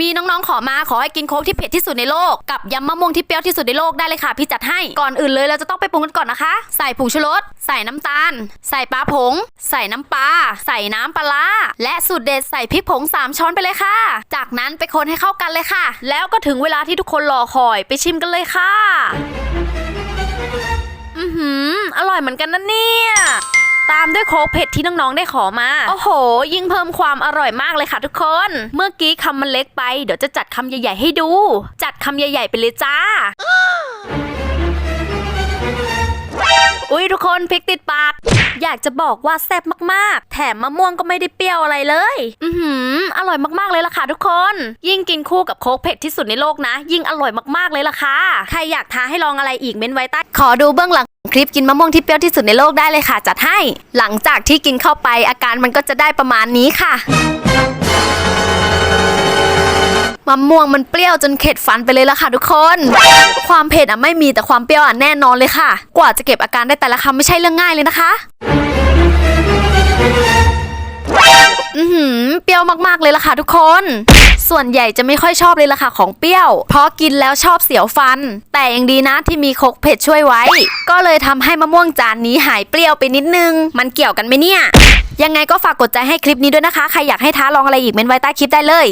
มีน้องๆขอมาขอให้กินโค้กที่เผ็ดที่สุดในโลกกับยำมะม่วงที่เปรี้ยวที่สุดในโลกได้เลยค่ะ พี่จัดให้ก่อนอื่นเลยเราจะต้องไปปรุงกันก่อนนะคะ ใส่ผงชูรสใส่น้ำตาล ใส่ปลาผง ใส่น้ำปลาใส่น้ำปลาและสูตรเด็ดใส่พริกผงสามช้อนไปเลยค่ะ จากนั้นไปคนให้เข้ากันเลยค่ะ แล้วก็ถึงเวลาที่ทุกคนรอคอยไปชิมกันเลยค่ะ อือหือ อร่อยเหมือนกันนะเนี่ย ตามด้วยโค้กเผ็ดที่น้องๆได้ขอมา โอ้โห ยิ่งเพิ่มความอร่อยมากเลยค่ะทุกคน เมื่อกี้คำมันเล็กไป เดี๋ยวจะจัดคำใหญ่ๆให้ดู จัดคำใหญ่ๆไปเลยจ้า คนพริกติดปาก อยากจะบอกว่าแซ่บมากๆ แถมมะม่วงก็ไม่ได้เปรี้ยวอะไรเลย อือหือ อร่อยมากๆเลยล่ะค่ะทุกคน ยิ่งกินคู่กับโค้กเผ็ดที่สุดในโลกนะ ยิ่งอร่อยมากๆเลยล่ะค่ะ ใครอยากท้าให้ลองอะไรอีกเม้นไว้ใต้ ขอดูเบื้องหลังคลิปกินมะม่วงที่เปรี้ยวที่สุดในโลกได้เลยค่ะ จัดให้ หลังจากที่กินเข้าไปอาการมันก็จะได้ประมาณนี้ค่ะะม่วงมันเปรี้ยวจนเข็ดฟันไปเลยละค่ะทุกคน ความเผ็ดอะไม่มีแต่ความเปรี้ยวอะแน่นอนเลยค่ะ กว่าจะเก็บอาการได้แต่ละคำไม่ใช่เรื่องง่ายเลยนะคะอือหือเปรี้ยวมากๆเลยล่ะค่ะทุกคน ส่วนใหญ่จะไม่ค่อยชอบเลยล่ะค่ะของเปรี้ยว เพราะกินแล้วชอบเสียวฟัน แต่ยังดีนะที่มีโคกเผ็ดช่วยไว้ ก็เลยทำให้มะม่วงจานนี้หายเปรี้ยวไปนิดนึง มันเกี่ยวกันไหมเนี่ย ยังไงก็ฝากกดใจให้คลิปนี้ด้วยนะคะ ใครอยากให้ท้าลองอะไรอีกเม้นไว้ใต้คลิปได้เลย